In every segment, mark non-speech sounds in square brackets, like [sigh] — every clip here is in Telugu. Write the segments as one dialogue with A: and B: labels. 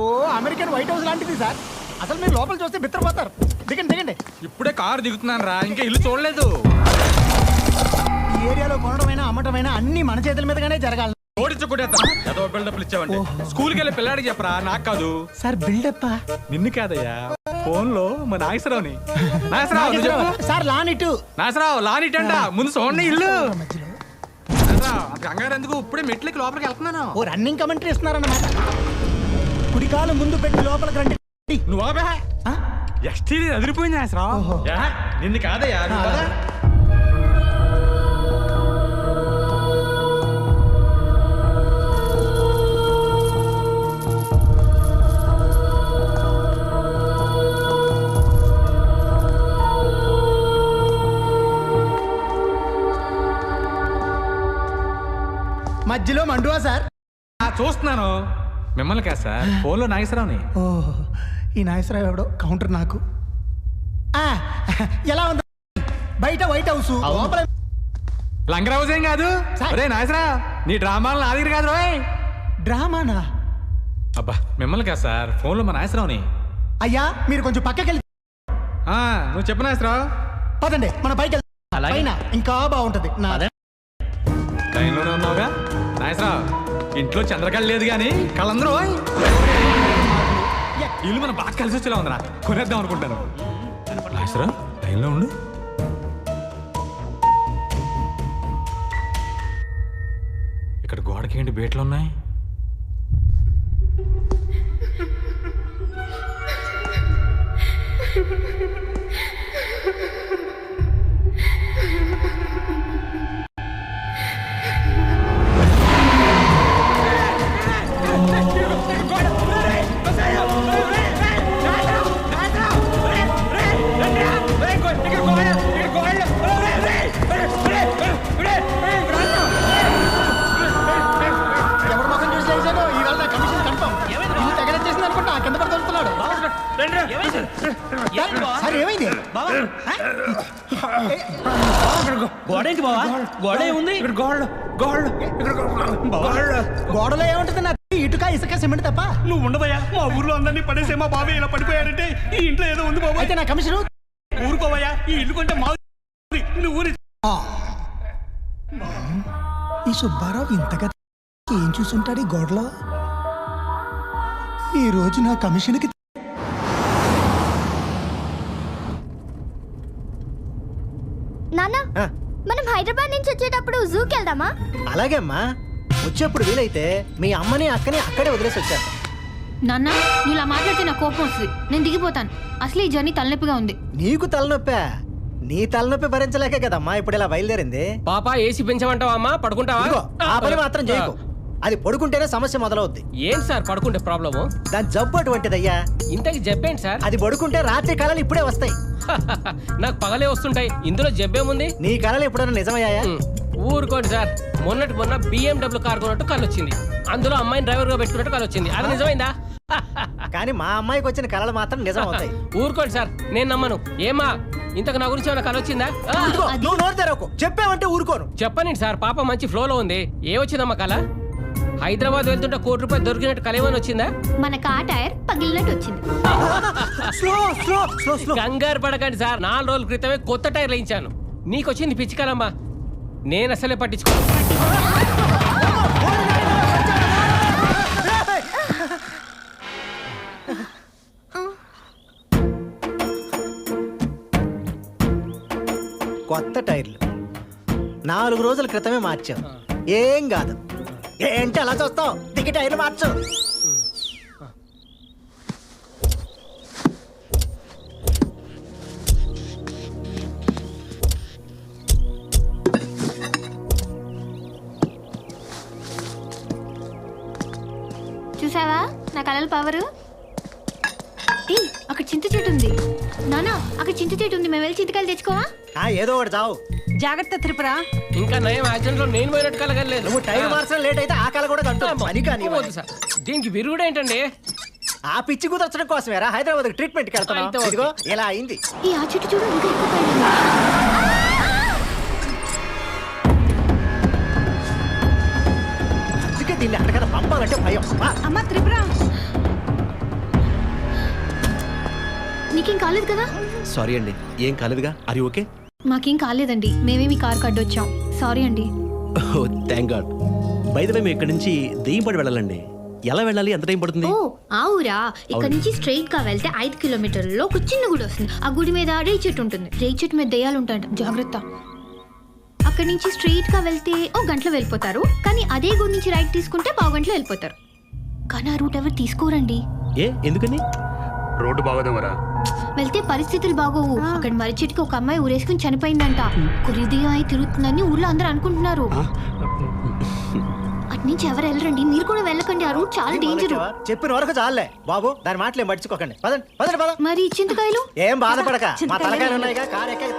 A: ఓ అమెరికన్ వైట్ హౌస్ లాంటిది సార్. అసలు మీరు లోపల చూస్తే బిత్తరపోతారు. దిగండి దిగండి.
B: ఇప్పుడే కారు దిగుతున్నాను రా ఇంకా ఇల్లు చూడలేదు.
A: ఈ ఏరియాలో కొనడమైనా అమ్మటమైనా అన్ని మన చేతుల మీదగానే జరగాలి.
B: ఓడించకూడేస్తా ఏదో బిల్డప్లు ఇచ్చావంటే. స్కూల్కి వెళ్ళి పిల్లాడికి చెప్పరా నాకు కాదు.
A: సార్ బిల్డప్
B: నిన్ను కాదయ్యా. ఫోన్లో మా నాగేశ్వరరావుని. నాగేశ్వరరావు.
A: సార్ లానిటు
B: నాగేశ్వరరావు లానిటంట ముందు చూడండి ఇల్లు. కంగారు ఎందుకు? ఇప్పుడే మెట్లకి లోపలికి వెళ్తున్నాను.
A: ఓ రన్నింగ్ కమెంటరీ ఇస్తున్నారన్నమాట. కుడికాలు ముందు పెట్టి లోపలికి రండి.
B: నువ్వు ఆపే? ఎస్టీ అదిరిపోయింది యా, నిన్ను కాదయ్యా.
A: మధ్యలో మండువా సార్?
B: చూస్తున్నాను. మిమ్మల్ని కాదు సార్ ఫోన్లో నాగేశ్వరరావుని.
A: ఓ ఈ నాగేశ్వరరావు ఎవడో? కౌంటర్ నాకు. ఆ, ఎలా ఉంది? బయట వైట్ హౌస్ లోపల
B: లంగర్ హౌస్ ఏం కాదు?
A: సార్.
B: అరే నాగేశ్వరరావు నీ డ్రామాలు నా దగ్గర కాదు రోయ్
A: డ్రామానా?
B: అబ్బా మిమ్మల్ని కాదు సార్ ఫోన్లో మా నాగేశ్వరరావుని.
A: అయ్యా మీరు కొంచెం పక్కకి వెళ్ళి
B: ఆ, నువ్వు చెప్పు నాగేశ్వరరావు.
A: పదండి మన పైకి వెళ్దాం. పైన ఇంకా బాగుంటది. నా
B: లైన్లోనే ఉన్నావుగా? నాగేశ్వరరావు. ఇంట్లో చంద్రకళ లేదు కానీ కళ్ళందరూ ఇల్లు మనం బాగా కలిసి వచ్చేలా ఉందిరా. కొనేద్దాం అనుకుంటాను. నాగేశ్వరరావు లైన్లో ఉండు. ఇక్కడ గోడకి ఏంటి బేట్లు ఉన్నాయి?
A: ఏమైంది
C: గోడ ఏంటి బావా? గోడ ఏముంది?
B: ఇక్కడ గోళ్ళు గోళ్ళు ఇక్కడ
A: గోడలో ఏముంటుంది? నా ఇటుక ఇసుక సిమెంట్ తప్ప?
C: నువ్వు ఉండవయ్యా మా ఊర్లో అందరినీ పడేసే మా బాబాయ్ ఇలా పడిపోయాడంటే ఈ ఇంట్లో ఏదో ఉంది బాబాయ్.
A: అయితే నా కమిషన్?
C: ఊరుకోవయ్యా ఈ ఇల్లు కొంటే మా నువ్వు ఊరి
A: ఈ సుబ్బారావు ఇంతగా ఏం చూసుంటాడు ఈ గోడలో? ఈ రోజు నా కమిషన్కి
D: నాన్న. మనం హైదరాబాద్ నుంచి వచ్చేటప్పుడు జూకి వెళ్దామా
E: అలాగే అమ్మా వచ్చేప్పుడు వీలైతే మీ అమ్మని అక్కని అక్కడే వదిలేసి వచ్చారు
F: నాన్న నువ్వు ఇలా మాట్లాడితే నాకు కోపం వస్తుంది. నేను దిగిపోతాను. అసలు ఈ జర్నీ తలనొప్పిగా ఉంది.
E: నీకు తలనొప్పా? నీ తలనొప్పి భరించలేకే కదమ్మా ఇప్పుడు ఇలా బయలుదేరింది?
C: పాప ఏసీ పెంచమంటావా అమ్మా? పడుకుంటావా?
E: ఆ పని మాత్రం చేయకు. అది పడుకుంటేనే సమస్య మొదలవుద్ది.
C: ఏంటి సార్ పడుకుంటే ప్రాబ్లము?
E: దాని జబ్బు అటువంటిదయ్యా.
C: ఇంతకి జబ్బేంటి సార్?
E: అది పడుకుంటే రాత్రి కళలు ఇప్పుడే వస్తాయి. [laughs]
C: నాకు పగలే వస్తుంటాయి. ఇందులో జబ్బేముంది?
E: నీ కళలు ఎప్పుడైనా నిజమయ్యాయా?
C: ఊరుకోండి సార్. మొన్నటి మొన్న బిఎండబ్ల్యూ కార్ కొన్నట్టు కళ్ళు వచ్చింది అందులో అమ్మాయిని డ్రైవర్గా పెట్టుకున్నట్టు కళ్ళు వచ్చింది అది నిజమైందా? [laughs]
E: కానీ మా అమ్మాయికి వచ్చిన కళలు మాత్రం నిజం అవుతాయి [laughs]
C: ఊరుకోండి సార్. నేను నమ్మను. ఏమా ఇంతకు నా గురించి ఏమైనా కళ వచ్చిందా
E: నువ్వు నోరు తెరవకు. చెప్పావంటే ఊరుకోను.
C: చెప్పనండి సార్. పాప మంచి ఫ్లోలో ఉంది. ఏ వచ్చిందమ్మా కళ? హైదరాబాద్ వెళ్తుంటే కోటి రూపాయలు దొరికినట్టు కళ ఏమైనా వచ్చిందా?
F: మన కా టైర్ పగిలినట్టు వచ్చింది.
E: Slow slow slow slow.
C: కంగారు పడకండి సార్. నాలుగు రోజుల క్రితమే కొత్త టైర్లు వేయించాను నీకు వచ్చింది పిచ్చి కలమ్మా నేను అసలే పట్టించుకో
E: కొత్త టైర్లు. నాలుగు రోజుల క్రితమే మార్చాం ఏం కాదు. ఏంటి అలా చూస్తావు? దిగి టైర్లు మార్చు.
F: చూసావా? నా కలల పవరు అక్కడ చింత చెట్టు ఉంది. నానా అక్కడ చింత చెట్టు ఉంది. మేము వెళ్ళి చింతకాయలు తెచ్చుకోవా?
E: ఆ, ఏదో ఒకటి చావు.
G: జాగ్రత్త త్రిపుర.
C: ఇంకా నయం యాక్సిడెంట్లో నేను పోయినట్టు కలగలేదు
E: నువ్వు టైర్ మార్చడం లేట్ అయితే ఆ కళ కూడా కంటు పని కానీ
C: దీనికి విరుగుడు ఏంటండి?
E: ఆ పిచ్చి కుదర్చడం కోసమేరా హైదరాబాద్ ట్రీట్మెంట్కి
C: ఓకే.
E: ఇదిగో ఇలా అయింది.
F: ఈ ఆ చెట్టు చూడు ఇంకా
E: అందుకే దీన్ని అక్కడికన్నా పంపాలంటే భయం.
G: అమ్మ త్రిపుర.
F: మీకేం కాలేదు కదా?
G: సారీ అండి ఏం కాలేదుగా? అరి ఓకే
F: మాకేం కాలేదండి. మేమే మీ కార్ కడ్డు వచ్చాం సారీ అండి
G: thank God by the way మేము ఇక్కడి నుంచి దెయ్యం పడి వెళ్ళాలండి. ఎలా వెళ్ళాలి? ఎంత టైం పడుతుంది?
F: ఓ ఆ ఊరా? ఇక్కడ నుంచి స్ట్రైట్గా వెళ్తే ఐదు కిలోమీటర్లలో ఒక చిన్న గుడి వస్తుంది. ఆ గుడి మీద రేయి చెట్టు ఉంటుంది. రేయి చెట్టు మీద దెయ్యాలు ఉంటాయంట. జాగ్రత్త. అక్కడి నుంచి స్ట్రైట్గా వెళ్తే ఓ గంటలో వెళ్ళిపోతారు. కానీ అదే గుడి నుంచి రైట్ తీసుకుంటే పావు గంటలో వెళ్ళిపోతారు. కానీ ఆ రూట్ ఎవరు తీసుకోరండి.
G: ఏ ఎందుకని?
H: రోడ్డు బాగోదేమరా
F: వెళ్తే పరిస్థితులు బాగోవు. అక్కడ మర్రి చెట్టుకి ఒక అమ్మాయి ఊరేసుకుని చనిపోయిందంట. కురిదిగా అయి తిరుగుతుందని ఊర్లో అందరూ అనుకుంటున్నారు. అటు నుంచి ఎవరు వెళ్ళరండి? మీరు కూడా వెళ్ళకండి. ఆ రూట్ చాలా డేంజర్
E: చెప్పిన వరకు చాలే. బాబు దాని మాటలు పదండి పదండి పద
F: మరి చింతకాయలు?
E: ఏం బాధపడక. మా తలకాయలు ఉన్నాయిగా కారు ఎక్కాక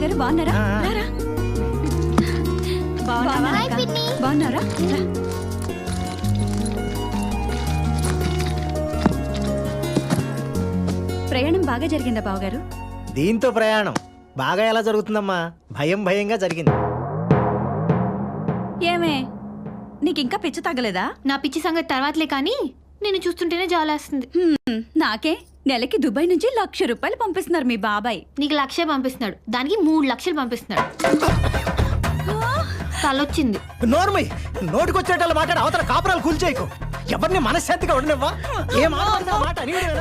I: బావగారు బాగున్నారా. రారా. బాగున్నావా? అక్క? బాగున్నారా? రా. ప్రయాణం బాగా జరిగిందా బావగారు?
E: దీంతో ప్రయాణం. బాగా ఎలా జరుగుతుందమ్మా? భయం భయంగా జరిగింది.
I: ఏమే? నీకు ఇంకా పిచ్చి తగ్గలేదా?
F: నా పిచ్చి సంగతి తర్వాతలే కానీ నేను చూస్తుంటేనే జాలేస్తుంది.
I: హ్మ్, నాకే నెలకి దుబాయ్ నుంచి లక్ష రూపాయలు పంపిస్తున్నారు మీ బాబాయ్.
F: నీకు లక్ష పంపిస్తున్నాడు. దానికి మూడు లక్షలు పంపిస్తున్నాడు. తలొచ్చింది.
E: నోర్మై నోటికొచ్చేటట్లు మాట్లాడి అవతల కాపురాలు కూల్చేయకు. ఎవరిని మనశ్శాంతిగా ఉండనివ్వా? ఏం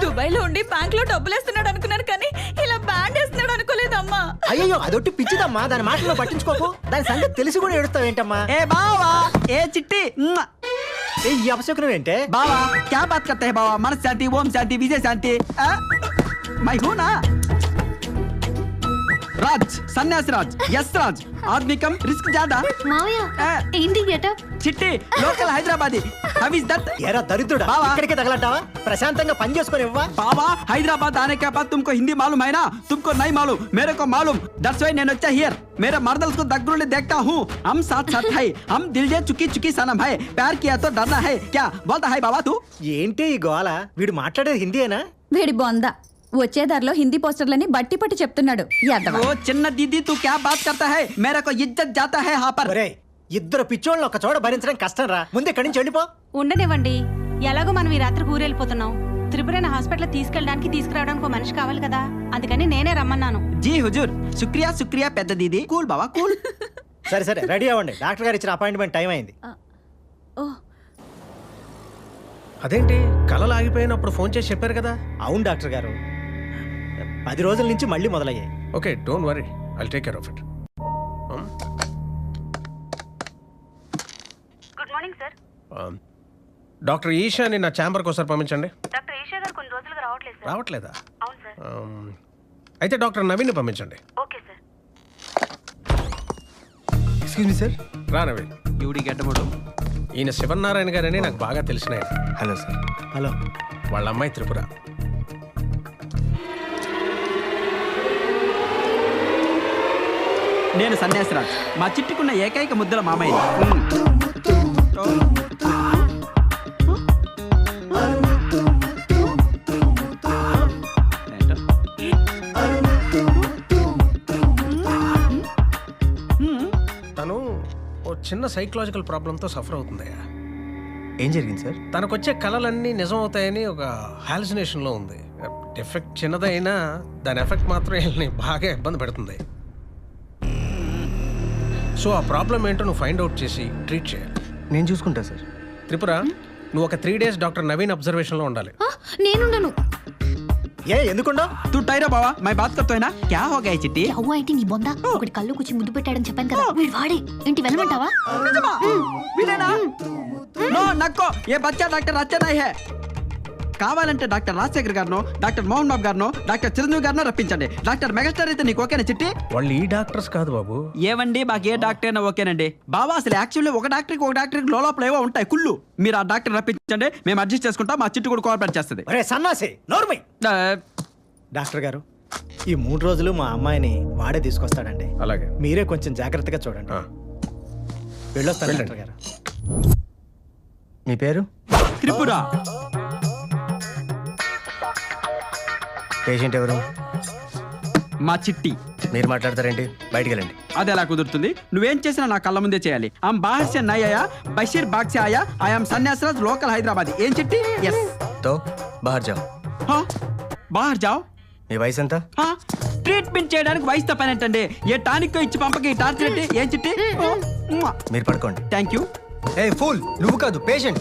I: దుబాయ్లో ఉండి బ్యాంక్లో డబ్బులు వేస్తున్నాడు అనుకున్నాను కానీ ఇలా బ్యాండ్ వేస్తున్నాడు అనుకోలేదమ్మా.
E: అయ్యో అదొట్టి పిచ్చిదమ్మా. దాని మాటలో పట్టించుకోకు. దాని సంగతి తెలిసి కూడా ఏడుస్తావేంటమ్మా?
J: ఏ బావా
E: ఏ చిట్టి? ఈ అపశకునం ఏంటే?
J: బావా క్యా బాత్ కర్తా బావా మన శాంతి ఓం శాంతి విజయ శాంతి మై హూనా? ना राज सन्यास राज यस राज आदमी कम रिस्क ज्यादा
F: మావయ్య
J: ఆ.
F: ఏంటి getup
J: Chitti local Hyderabadi how is that
E: ఎరా దరిద్రుడా
J: బావా.
E: ఇక్కడికే తగలడ్డావా ప్రశాంతంగా పని చేసుకొని ఇవ్వా
J: बाबा हैदराबाद आने के बाद तुमको हिंदी मालूम है ना तुमको नहीं मालूम मेरे को मालूम दट्स व्हाई నేను వచ్చా हियर मेरे मर्दल्स को दगरुले देखता हूँ हम साथ साथ है हम दिल जे चुकी चुकी सनम है प्यार किया तो डरना है क्या बोलता है बाबा तू
E: ఏంటి ఈ గోల వీడు మాట్లాడేది హిందీయేనా
I: వేడి బొంద వచ్చే దారిలో హిందీ పోస్టర్లని బట్టి పట్టి చెప్తున్నాడు.
J: ఓ చిన్న దీదీ తూ క్యా బాత్ కర్తా హై? మేరకు ఇజ్జత్ జాతా హై
E: హాపర్ ఇద్దరు పిచ్చోళ్ళు ఒక చోట భరించడం కష్టం రా. ముందు ఇక్కడి నుంచి వెళ్ళిపో.
K: ఉండనివ్వండి. ఎలాగో మనం ఈ రాత్రి ఊరెళ్ళిపోతున్నాం. త్రిపురైన హాస్పిటల్ తీసుకెళ్ళడానికి తీసుకురావడానికి మనిషి కావాలి కదా. అందుకని నేనే రమ్మన్నాను.
J: జీ హుజూర్. సుక్రియా సుక్రియా పెద్ద దీది. కూల్ బావా కూల్.
E: సరే సరే రెడీ అవ్వండి. డాక్టర్ గారు ఇచ్చిన అపాయింట్మెంట్ టైం అయింది.
L: అదేంటి? కలలు ఆగిపోయినప్పుడు ఫోన్ చేసి చెప్పారు కదా?
E: అవును డాక్టర్ గారు. పది రోజుల నుంచి మళ్ళీ మొదలయ్యాయి.
L: Okay don't worry. I'll take care of it
K: good morning sir
L: doctor Eshani నా ఛాంబర్కి ఒకసారి పంపించండి.
K: డాక్టర్ ఈషా గారు కొన్ని రోజులుగా రావట్లేదు సార్
L: రావట్లేదా?
K: అవును సార్
L: Um, అయితే డాక్టర్ నవీన్ పంపించండి.
K: Okay sir
H: excuse me sir
L: రా నవీన్.
J: ఇవిడి గడ్డముడు
L: ఈయన శివనారాయణ గారని నాకు బాగా తెలిసిన ఆయన.
H: హలో సార్
E: హలో
L: వాళ్ళ అమ్మాయి త్రిపుర.
J: నేను సన్యాసిరాజ్ మా చిట్టుకున్న ఏకైక ముద్దల మామయ్య.
L: తను ఓ చిన్న సైకలాజికల్ ప్రాబ్లంతో సఫర్ అవుతుందయ్యా.
H: ఏం జరిగింది సార్?
L: తనకు వచ్చే కళలన్నీ నిజం అవుతాయని ఒక హాలుసినేషన్లో ఉంది. ఎఫెక్ట్ చిన్నదైనా దాని ఎఫెక్ట్ మాత్రం వీళ్ళని బాగా ఇబ్బంది పెడుతుంది. సో ఆ ప్రాబ్లం ఏంటో నువ్వు ఫైండ్ అవుట్ చేసి ట్రీట్ చేయాలి
H: నేను చూసుకుంటా సార్
L: త్రిపుర నువ్వు ఒక త్రీ డేస్ డాక్టర్ నవీన్ అబ్జర్వేషన్లో ఉండాలి
F: ఆ, నేనుండను
E: ఏ ఎందుకుండా
J: तू टाइरो बाबा मैं बात करता है ना क्या हो गया चिट्टी
F: అవ్వ అయితే నీ బొంద ఒకటి కళ్ళు కూర్చి ముద్దు పెట్టాడని చెప్పాను కదా వీడు వాడే ఏంటి వెళ్ళమంటావా
J: నిజమా? వీడేనా? నో నక్కో ఏ బచ్చా డాక్టర్ అచ్చా నాయ్ హే కావాలంటే డాక్టర్ రాజశేఖర్ గారినో డాక్టర్ మోహన్ బాబు గారినో డాక్టర్ చిరంజీవి గారినో రప్పించండి. డాక్టర్ మెగాస్టార్ అయితే నీకు ఓకేనా చిట్టి?
L: వాళ్ళు ఈ డాక్టర్స్ కాదు బాబు.
J: ఏవండి? మాకు ఏ డాక్టర్ అయినా ఓకేనండి. బాబా అసలు యాక్చువల్లీ ఒక డాక్టర్కి ఒక డాక్టర్కి లోపల ఏవో ఉంటాయి కుళ్ళు. మీరు ఆ డాక్టర్ రప్పించండి మేము అడ్జస్ట్ చేసుకుంటాం మా చిట్టు కూడా కోఆపరేట్ చేస్తుంది.
E: ఒరే సన్నాసి నోర్మై. డాక్టర్ గారు ఈ మూడు రోజులు మా అమ్మాయిని వాడే తీసుకొస్తాడండి.
B: అలాగే.
E: మీరే కొంచెం జాగ్రత్తగా చూడండి. వెళ్ళొస్తాను. డాక్టర్ గారు.
L: మీ పేరు?
J: త్రిపుర.
L: పేషెంట్ ఎవరు?
J: మా చిట్టి.
L: మీరు మాట్లాడతారేంటి? బయటికి వెళ్ళండి.
J: అది ఎలా కుదురుతుంది? నువ్వేం చేసినా నా కళ్ళ ముందే చేయాలి. ఆమ్ బాహర్ సే నై ఆయా బషీర్ బాగ్ సే ఆయా ఐఎమ్ సన్యాసరాజ్ లోకల్ హైదరాబాద్ ఏం చిట్టి?
L: ఎస్తో బాహర్ జాओ
J: బాహర్ జావ్
L: మీ వయసు ఎంత?
J: ట్రీట్మెంట్ చేయడానికి వయసుతో పని ఏంటండి ఏ టానిక్ ఇచ్చి పంపకి టార్చర్ ఏంటి? ఏం చిట్టి?
L: మీరు పడుకోండి.
J: థ్యాంక్ యూ
L: ఏ ఫూల్ నువ్వు కాదు పేషెంట్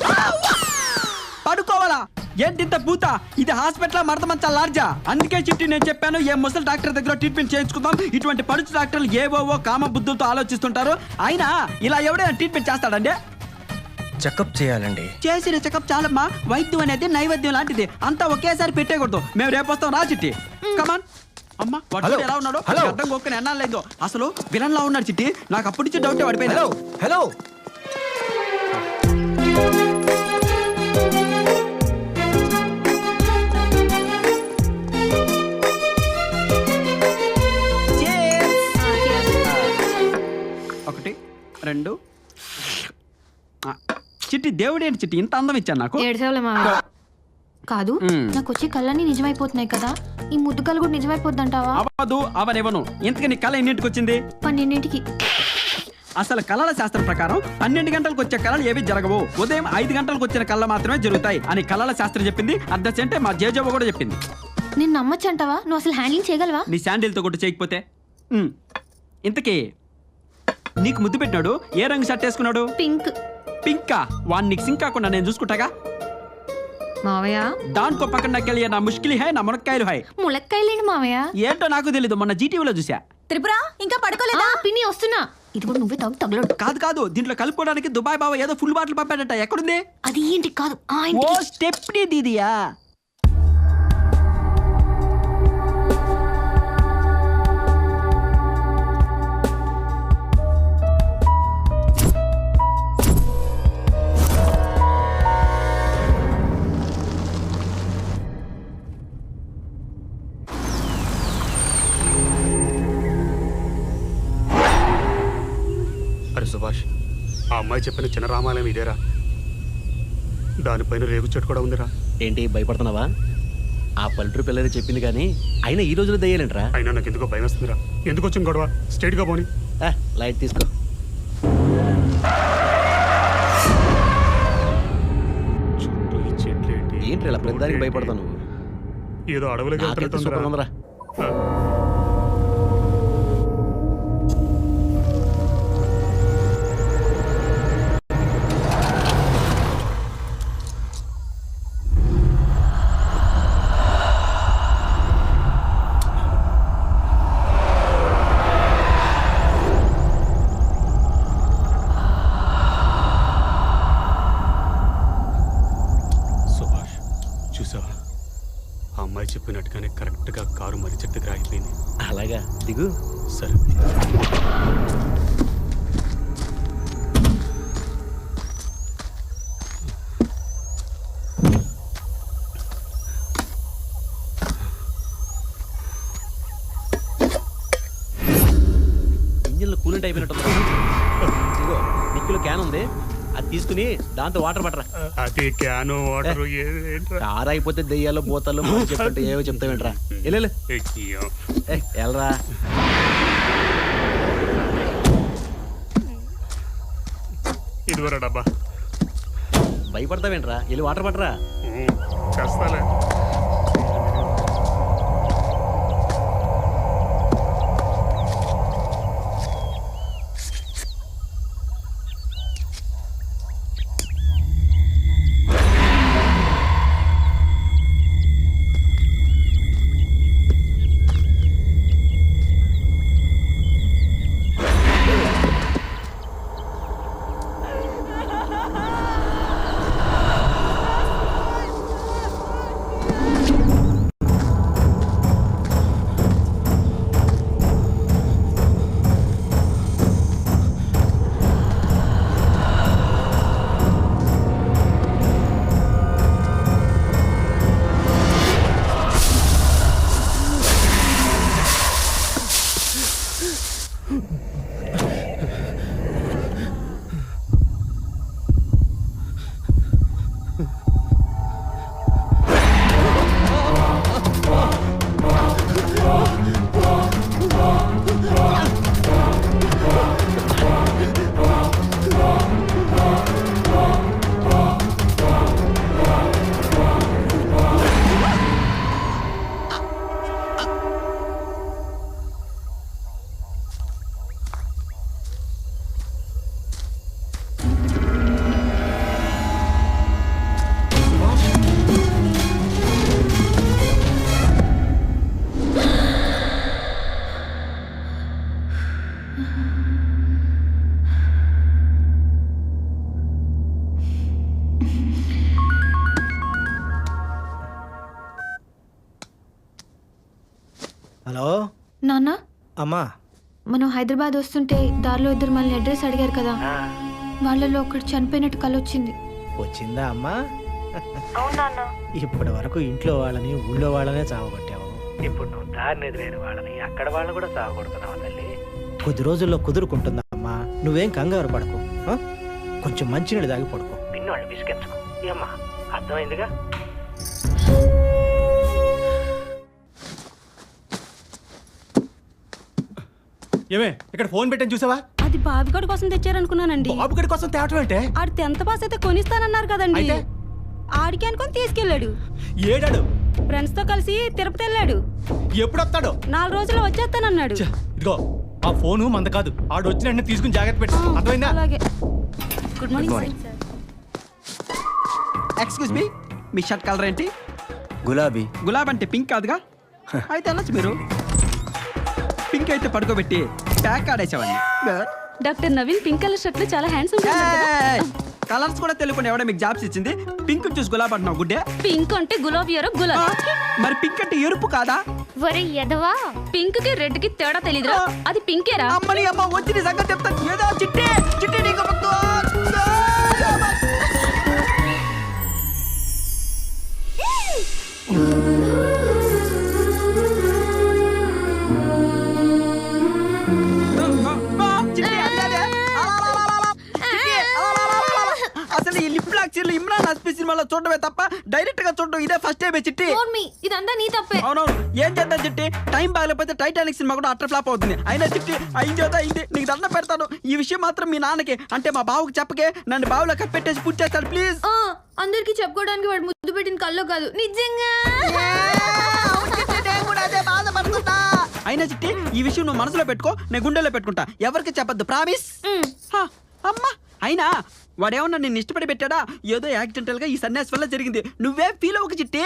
J: పడుకోవాలా? ఏంటి ఇంత పూత ఇది హాస్పిటల్ మడత మంచా లార్జా అందుకే చిట్టి నేను చెప్పాను ఏ ముసలి డాక్టర్ దగ్గర ట్రీట్మెంట్ చేయించుకుందాం. ఇటువంటి పడుచు డాక్టర్లు ఏవోవో కామ బుద్ధులతో ఆలోచిస్తుంటారు. అయినా ఇలా ఎవడైనా ట్రీట్మెంట్ చేస్తాడండి?
L: చెకప్ చేయాలండి.
J: చేసిన చెకప్ చాలమ్మా. వైద్యం అనేది నైవేద్యం లాంటిది. అంతా ఒకేసారి పెట్టేయకూడదు. మేము రేపు వస్తాం. రా చిట్టి. కమాన్ అమ్మా వాడు ఎలా ఉన్నాడు. అర్థం కొక్కని ఎన్నాళ్ళు లేదో అసలు విలన్ లా ఉన్నాడు చిట్టి. నాకు అప్పటి నుంచి డౌట్ పడిపోయింది.
L: హలో హలో
J: రెండు. చిట్టి దేవుడు ఏంటి చిట్టి? ఇంత అందం ఇచ్చాను నాకు.
F: మావయ్య కాదు
J: మ్మ్.
F: నాకు వచ్చే కళ్ళన్నీ నిజమైపోతున్నాయి కదా. ఈ ముద్దు కళ్ళు కూడా నిజమైపోద్దంటావా?
J: అవ్వదు అవనివ్వను. ఇంతకీ నీ కళ ఎన్నింటికి వచ్చింది?
F: పన్నెండింటికి.
J: అసలు కళల శాస్త్రం ప్రకారం పన్నెండు గంటలకు వచ్చే కళలు ఏవి జరగవు. ఉదయం ఐదు గంటలకు వచ్చిన కళ మాత్రమే జరుగుతాయి. అని కళల శాస్త్రం చెప్పింది. అర్ధ సెంటే మా జేజవ్వ కూడా చెప్పింది.
F: నేను నమ్మచ్చంటావా? నువ్వు అసలు హ్యాండిల్ చేయగలవా?
J: నీ శాండిల్తో కొట్టు చేయకపోతే? ఉమ్. ఇంతకీ నీకు ముద్దు పెట్టినాడు ఏ రంగు షర్ట్ వేసుకున్నాడు?
F: పింక్.
J: పింకా? వాడిని నీకు సింక్ కాకుండా నేను చూసుకుంటాగా?
F: మావయ్య.
J: దానికో పక్కన నాకెళ్ళి నా ముష్కిలి హై నా మునక్కాయలు హై.
F: ములక్కాయలేండి మావయ్య.
J: ఏంటో నాకు తెలీదు మొన్న జీటీవీలో చూసా
I: త్రిపుర ఇంకా పడుకోలేదా?
F: పిన్ని వస్తున్నా. ఇది కూడా నువ్వే తగ్గు తగలడు.
J: కాదు కాదు దీంట్లో కలుపుకోవడానికి దుబాయ్ బాబా ఏదో ఫుల్ బాటిల్ పంపాడట ఎక్కడుంది?
F: అది ఏంటి కాదు ఆ
J: ఓ స్టెప్నీ దీదియా.
L: సుభాష్.
H: ఆ అమ్మాయి చెప్పిన చిన్న రామాలయం ఇదేరా. దానిపైన రేగు చెట్టు కూడా ఉందిరా.
G: ఏంటి భయపడుతున్నావా? ఆ పల్లెటూరు పిల్లలు చెప్పింది కానీ అయినా ఈ రోజులో దయ్యాలంటరా?
H: అయినా నాకు ఎందుకో భయం వస్తుందిరా. ఎందుకు వచ్చింది గొడవ? స్ట్రైట్గా పోని.
G: ఆ, లైట్ తీసుకో.
H: చుట్టూ ఈ చెట్లు ఏంటి
G: ఇలా ప్రతిదానికి భయపడతావు నువ్వు?
H: ఏదో అడవులకి
G: నాకైతే సూపర్ ఉందిరా.
H: అమ్మాయి చెప్పినట్టుగానే కరెక్ట్గా కారు మరి చెట్టు దగ్గర ఆగిపోయింది
G: అలాగా? దిగు.
H: సరే.
G: ఇంజిన్లో కూలింట్ అయిపోయినట్టు నిక్కులో క్యాన్ ఉంది. అది తీసుకుని దాంతో వాటర్ పట్టరా.
H: అది క్యాను వాటర్
G: కారు అయిపోతే దెయ్యాలు బోతలు చెప్తుంటే ఏవో చెప్తావేంట్రా వెళ్ళు వెళ్ళరా
H: ఇదివరా డబ్బా.
G: భయపడతావేంట్రా? వెళ్ళి వాటర్ పట్టరా?
H: చేస్తాలే
E: అమ్మా.
F: మనం హైదరాబాద్ వస్తుంటే దారిలో ఇద్దరు మనల్ని అడ్రస్ అడిగారు కదా. వాళ్ళలో ఒకడు చనిపోయినట్టు కలొచ్చింది
E: వచ్చిందా. అమ్మా? ఇప్పటి వరకు ఇంట్లో వాళ్ళని ఊళ్ళో వాళ్ళనే చావగొట్టావు. ఇప్పుడు నువ్వు దారిని ఎదురైన వాళ్ళని అక్కడ వాళ్ళని కూడా చావగొడుతున్నావు తల్లి? కొద్ది రోజుల్లో కుదురుకుంటుందా అమ్మా? నువ్వేం కంగారు పడకు? కొంచెం మంచినీళ్ళు దాగి పడుకో. పిన్నోళ్ళు విసిగించుకో ఏమ్మా అర్థమైందిగా?
H: ఏమే ఇక్కడ ఫోన్ పెట్టని చూసావా?
M: అది బాబిగడి కోసం తెచ్చారనుకున్నానండి.
H: బాబు గడి కోసం తేవటం అంటే
M: ఆడు టెన్త్ పాస్ అయితే కొనిస్తానన్నారు కదండి? ఆడికి అనుకొని తీసుకెళ్ళాడు.
H: ఏడాడు?
M: ఫ్రెండ్స్తో కలిసి తిరుపతి వెళ్ళాడు.
H: ఎప్పుడు వస్తాడు?
M: నాలుగు రోజుల్లో వచ్చేస్తానన్నాడు.
H: ఇదిగో ఆ ఫోను మంద కాదు. ఆడు వచ్చిన వెంటనే తీసుకుని జాగ్రత్త పెట్టు. అర్థమైందా?
M: అలాగే. Good morning
L: morning.
M: Sir
J: excuse me మీ షర్ట్ కలర్ ఏంటి?
L: గులాబీ.
J: గులాబ్ అంటే పింక్ కాదుగా? అయితే వెళ్ళొచ్చు మీరు. పింక్ అయితే పడుకోబెట్టి ప్యాక్ ఆడేసేవాడిని.
M: డాక్టర్ నవీన్ పింక్ కలర్ షర్ట్లో చాలా హ్యాండ్సమ్
J: కలర్స్ కూడా తెలియకుండా ఎవడో మీకు జాబ్స్ ఇచ్చింది? పింక్ చూసి గులాబ్ అంటున్నావు గుడ్డే?
M: పింక్ అంటే గులాబీ ఎరో గులాబీ.
J: మరి పింక్ అంటే ఎరుపు కాదా?
D: ఒరే ఎదవా
M: పింక్కి రెడ్కి తేడా తెలీదురా. అది పింకేరా
J: అమ్మని అమ్మ వచ్చి నీ సంగతి చెప్తాను. ఏదో చిట్టి! చిట్టి నీకు చూడడమే తప్ప డైరెక్ట్గా చూడడం ఇదే ఫస్ట్ టైం చిట్టి.
F: ఇదంతా నీ తప్పే.
J: అవునవును. ఏం చేద్దాం చిట్టి? టైం బాగలేకపోతే టైటానిక్ సినిమా కూడా అట్టర్ ఫ్లాప్ అవుతుంది. అయినా చిట్టి అయింది ఏదో అయింది. నీకు దండం పెడతాను. ఈ విషయం మాత్రం మీ నాన్నకి అంటే మా బావుకి చెప్పకే. నన్ను బావులో కప్పెట్టేసి పూజ చేస్తాడు ప్లీజ్
F: అందరికి చెప్పుకోవడానికి వాడు ముద్దు పెట్టిన కల్లో కాదు. నిజంగా?
J: అయినా చిట్టి ఈ విషయం నువ్వు మనసులో పెట్టుకో నేను గుండెలో పెట్టుకుంటా. ఎవరికి చెప్పొద్దు ప్రామిస్ అమ్మా. అయినా వాడేమన్నా నిన్ను ఇష్టపడి పెట్టాడా? ఏదో యాక్సిడెంటల్గా ఈ సన్యాసి వల్ల జరిగింది. నువ్వే ఫీల్ అవ్వక చిట్టి.